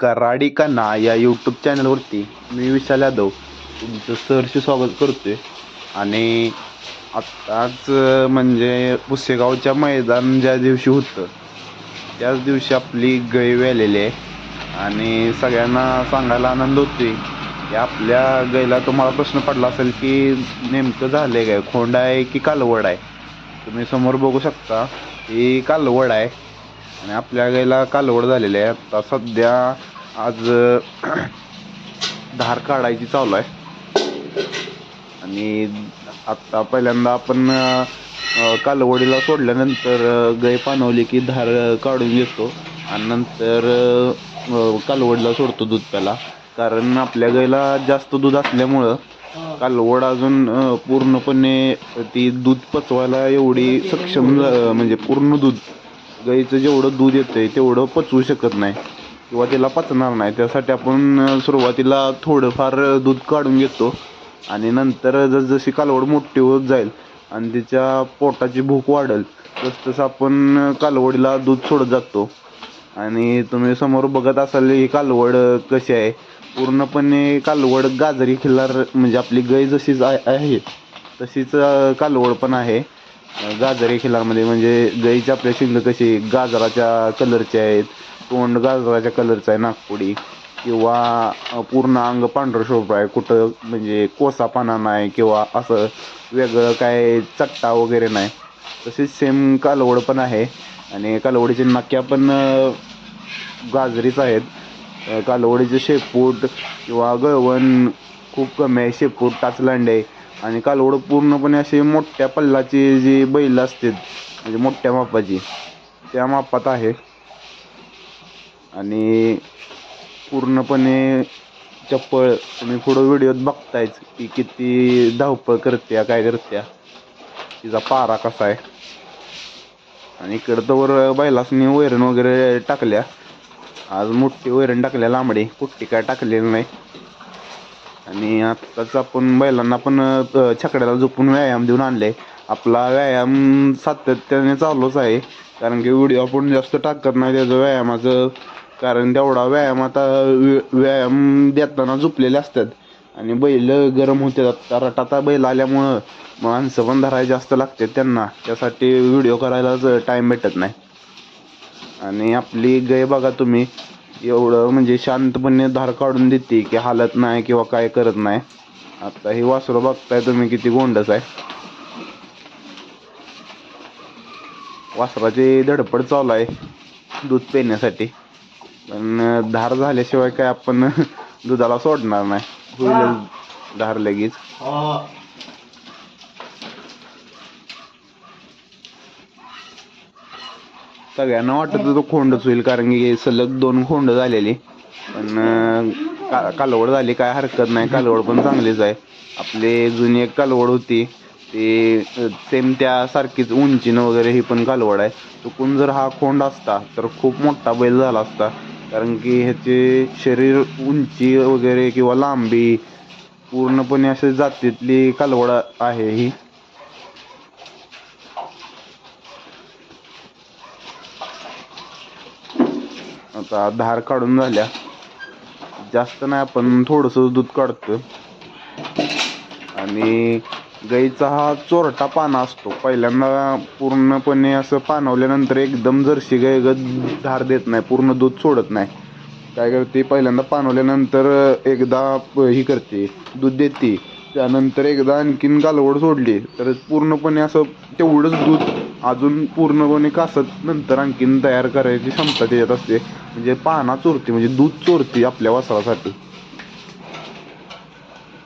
कराडी ना या यूट्यूब चॅनलवरती मी विशाल यादव तुमचं सहर्ष स्वागत करतोय. आणि आत्ताच म्हणजे पुसेगावच्या मैदान ज्या दिवशी होतं त्याच दिवशी आपली गै आलेली आहे. आणि सगळ्यांना सांगायला आनंद होतोय की आपल्या गैला तुम्हाला प्रश्न पडला असेल की नेमकं झालं काय? खोंड आहे की कालवड आहे? तुम्ही समोर बघू शकता ही कालवड आहे. आणि आपल्या गायला कालवड झालेली आहे. आता सध्या आज धार काढायची चालू आहे. आणि आत्ता पहिल्यांदा आपण कालवडीला सोडल्यानंतर गाय पाणवली की धार काढून घेतो. आणि नंतर कालवडीला सोडतो दूध प्याला कारण आपल्या गायला जास्त दूध असल्यामुळं कालवड अजून पूर्णपणे ती दूध पचवायला एवढी सक्षम म्हणजे पूर्ण दूध गाईचं जेवढं दूध येतं आहे तेवढं पचवू शकत नाही. किंवा त्याला पचणार नाही. त्यासाठी आपण सुरुवातीला थोडंफार दूध काढून घेतो. आणि नंतर जसजशी कालवड मोठी होत जाईल आणि तिच्या पोटाची भूक वाढेल तसतसं आपण कालवडीला दूध सोडत जातो. आणि तुम्ही समोर बघत असाल ही कालवड कशी आहे? पूर्णपणे कालवड गाजरी खिल्लार म्हणजे आपली गाय जशीच आहे तशीच कालवड पण आहे. गाजरी खिलामध्ये म्हणजे गाईची आपल्या शिंग कशी गाजराच्या कलरचे आहेत तोंड गाजराच्या कलरचं आहे नागपुडी किंवा पूर्ण अंग पांढरं शोभ आहे कुठं म्हणजे कोसा पाना नाही किंवा असं वेगळं काय चट्टा वगैरे नाही तसेच सेम कालवड पण आहे. आणि कालवडीचे नाक्या पण गाजरीच आहेत. कालवडीचे शेपूट किंवा गळवण खूप कमी आहे शेपूट टाचलांडे आणि कालवड पूर्णपणे अशी मोठ्या पल्लाची जी बैल असते म्हणजे मोठ्या मापाची त्या मापात आहे. आणि पूर्णपणे चप्पळ तुम्ही पुढं व्हिडिओत बघतायच की किती धावपळ करत्या काय करत्या. तिचा पारा कसा आहे. आणि इकडं तर बैलासनी वैरण वगैरे टाकल्या. आज मोठी वैरण टाकल्या लांबडी. कुट्टी काय टाकलेली नाही. आणि आत्ताच आपण बैलांना पण छकड्याला झोपून व्यायाम देऊन आणले आपला व्यायाम सातत्याने चालूच आहे. कारण की व्हिडिओ आपण जास्त टाकत नाही त्याचं व्यायामाचं. कारण तेवढा व्यायाम आता व्यायाम देताना झोपलेले असतात. आणि बैल गरम होते आता रटाता बैल आल्यामुळं माणसं पण धरायला जास्त लागते त्यांना. त्यासाठी व्हिडिओ करायलाच टाईम भेटत नाही. आणि आपली गय बघा तुम्ही. एवढं म्हणजे शांतपणे धार काढून देते की हालत नाही किंवा काय करत नाही. आता ही वासरं बघताय तुम्ही किती गोंडस आहे. वासराची धडपड चालू आहे दूध पिण्यासाठी. पण धार झाल्याशिवाय काय आपण दुधाला सोडणार नाही. होईल धार लगेच. सगळ्यांना वाटत होतं खोंडच होईल कारण की सलग दोन खोंड झालेली. पण का कालवड झाली काय हरकत नाही. कालवड पण चांगलीच आहे. आपली जुनी एक कालवड होती. ते सेम त्यासारखीच उंचीनं वगैरे ही पण कालवड आहे. चुकून जर हा खोंड असता तर खूप मोठा बैल झाला असता. कारण की ह्याचे शरीर उंची वगैरे किंवा लांबी पूर्णपणे असे जातीतली कालवड आहे ही. आता धार काढून झाल्या. जास्त नाही आपण थोडंसं दूध काढतो आणि गाईचा हा चोरटा पाना असतो. पहिल्यांदा पूर्णपणे असं पानवल्यानंतर एकदम जर्सी गाय ग धार देत नाही पूर्ण दूध सोडत नाही. काय करते पहिल्यांदा पानवल्यानंतर एकदा प- ही करते दूध देते. त्यानंतर एकदा आणखीन गालवड सोडली तर पूर्णपणे असं तेवढंच दूध अजून पूर्णपणे कासत नंतर आणखीन तयार करायची क्षमता त्याच्यात असते. म्हणजे पाना चोरती म्हणजे दूध चोरती आपल्या वासरासाठी.